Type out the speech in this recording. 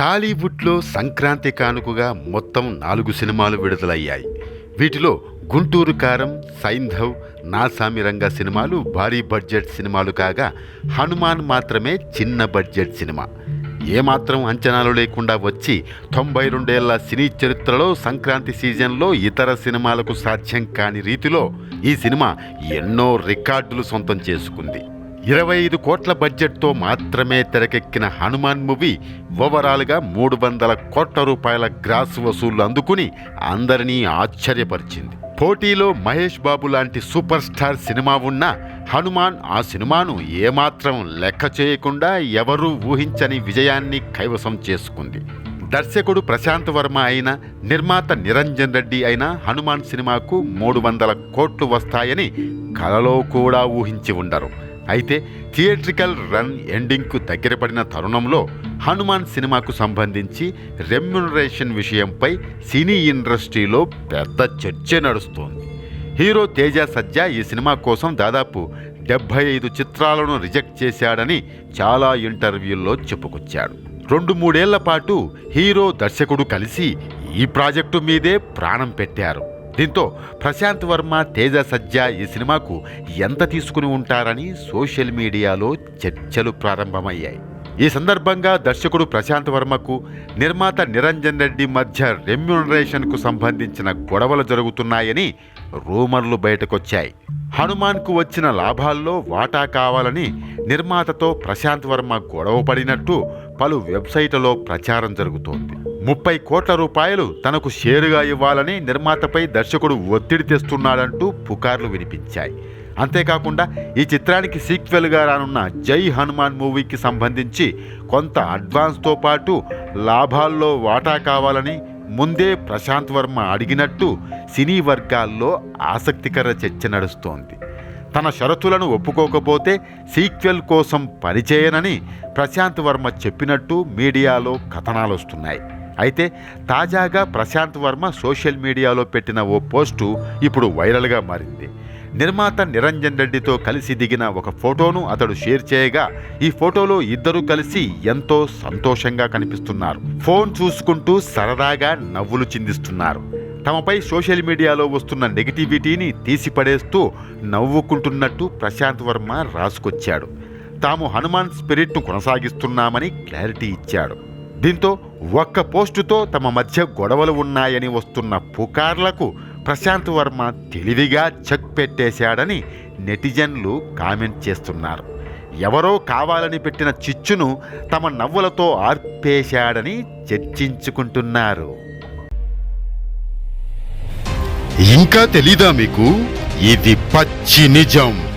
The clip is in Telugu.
టాలీవుడ్లో సంక్రాంతి కానుకగా మొత్తం నాలుగు సినిమాలు విడుదలయ్యాయి. వీటిలో గుంటూరు కారం సైంధవ్ నాసామిరంగ సినిమాలు భారీ బడ్జెట్ సినిమాలు కాగా హనుమాన్ మాత్రమే చిన్న బడ్జెట్ సినిమా. ఏమాత్రం అంచనాలు లేకుండా వచ్చి తొంభై రెండేళ్ళ సినీ చరిత్రలో సంక్రాంతి సీజన్లో ఇతర సినిమాలకు సాధ్యం కాని రీతిలో ఈ సినిమా ఎన్నో రికార్డులు సొంతం చేసుకుంది. ఇరవై ఐదు కోట్ల బడ్జెట్తో మాత్రమే తెరకెక్కిన హనుమాన్ మూవీ ఓవరాల్గా మూడు వందల కోట్ల రూపాయల గ్రాస్ వసూళ్ళు అందుకుని అందరినీ ఆశ్చర్యపరిచింది. పోటీలో మహేష్ బాబు లాంటి సూపర్ స్టార్ సినిమా ఉన్న హనుమాన్ ఆ సినిమాను ఏమాత్రం లెక్క చేయకుండా ఎవరూ ఊహించని విజయాన్ని కైవసం చేసుకుంది. దర్శకుడు ప్రశాంత్ వర్మ అయిన నిర్మాత నిరంజన్ రెడ్డి అయిన హనుమాన్ సినిమాకు మూడు వందల కోట్లు వస్తాయని కలలో కూడా ఊహించి ఉండరు. అయితే థియేట్రికల్ రన్ ఎండింగ్కు దగ్గర పడిన తరుణంలో హనుమాన్ సినిమాకు సంబంధించి రెమ్యునరేషన్ విషయంపై సినీ ఇండస్ట్రీలో పెద్ద చర్చ నడుస్తోంది. హీరో తేజ సజ్జా ఈ సినిమా కోసం దాదాపు డెబ్భై ఐదు చిత్రాలను రిజెక్ట్ చేశాడని చాలా ఇంటర్వ్యూల్లో చెప్పుకొచ్చాడు. రెండు మూడేళ్ళ పాటు హీరో దర్శకుడు కలిసి ఈ ప్రాజెక్టు మీదే ప్రాణం పెట్టారు. దీంతో ప్రశాంత్ వర్మ తేజ సజ్జా ఈ సినిమాకు ఎంత తీసుకుని ఉంటారని సోషల్ మీడియాలో చర్చలు ప్రారంభమయ్యాయి. ఈ సందర్భంగా దర్శకుడు ప్రశాంత్ వర్మకు నిర్మాత నిరంజన్ రెడ్డి మధ్య రెమ్యునరేషన్కు సంబంధించిన గొడవలు జరుగుతున్నాయని రూమర్లు బయటకొచ్చాయి. హనుమాన్కు వచ్చిన లాభాల్లో వాటా కావాలని నిర్మాతతో ప్రశాంత్ వర్మ గొడవ పడినట్టు పలు వెబ్సైట్లలో ప్రచారం జరుగుతోంది. ముప్పై కోట్ల రూపాయలు తనకు షేరుగా ఇవ్వాలని నిర్మాతపై దర్శకుడు ఒత్తిడి తెస్తున్నాడంటూ పుకార్లు వినిపించాయి. అంతేకాకుండా ఈ చిత్రానికి సీక్వెల్గా రానున్న జై హనుమాన్ మూవీకి సంబంధించి కొంత అడ్వాన్స్తో పాటు లాభాల్లో వాటా కావాలని ముందే ప్రశాంత్ వర్మ అడిగినట్టు సినీ వర్గాల్లో ఆసక్తికర చర్చ నడుస్తోంది. తన షరతులను ఒప్పుకోకపోతే సీక్వెల్ కోసం పనిచేయనని ప్రశాంత్ వర్మ చెప్పినట్టు మీడియాలో కథనాలు వస్తున్నాయి అయితే తాజాగా ప్రశాంత్ వర్మ సోషల్ మీడియాలో పెట్టిన ఓ పోస్టు ఇప్పుడు వైరల్గా మారింది. నిర్మాత నిరంజన్ రెడ్డితో కలిసి దిగిన ఒక ఫోటోను అతడు షేర్ చేయగా ఈ ఫోటోలో ఇద్దరు కలిసి ఎంతో సంతోషంగా కనిపిస్తున్నారు. ఫోన్ చూసుకుంటూ సరదాగా నవ్వులు చిందిస్తున్నారు. తమపై సోషల్ మీడియాలో వస్తున్న నెగిటివిటీని తీసిపడేస్తూ నవ్వుకుంటున్నట్టు ప్రశాంత్ వర్మ రాసుకొచ్చాడు. తాము హనుమాన్ స్పిరిట్ను కొనసాగిస్తున్నామని క్లారిటీ ఇచ్చాడు. దీంతో ఒక్క పోస్టుతో తమ మధ్య గొడవలు ఉన్నాయని వస్తున్న పుకార్లకు ప్రశాంత్ వర్మ తెలివిగా చెక్ పెట్టేశాడని నెటిజన్లు కామెంట్ చేస్తున్నారు. ఎవరో కావాలని పెట్టిన చిచ్చును తమ నవ్వులతో ఆర్పేశాడని చర్చించుకుంటున్నారు. ఇంకా తెలీదా మీకు? ఇది పచ్చి నిజం.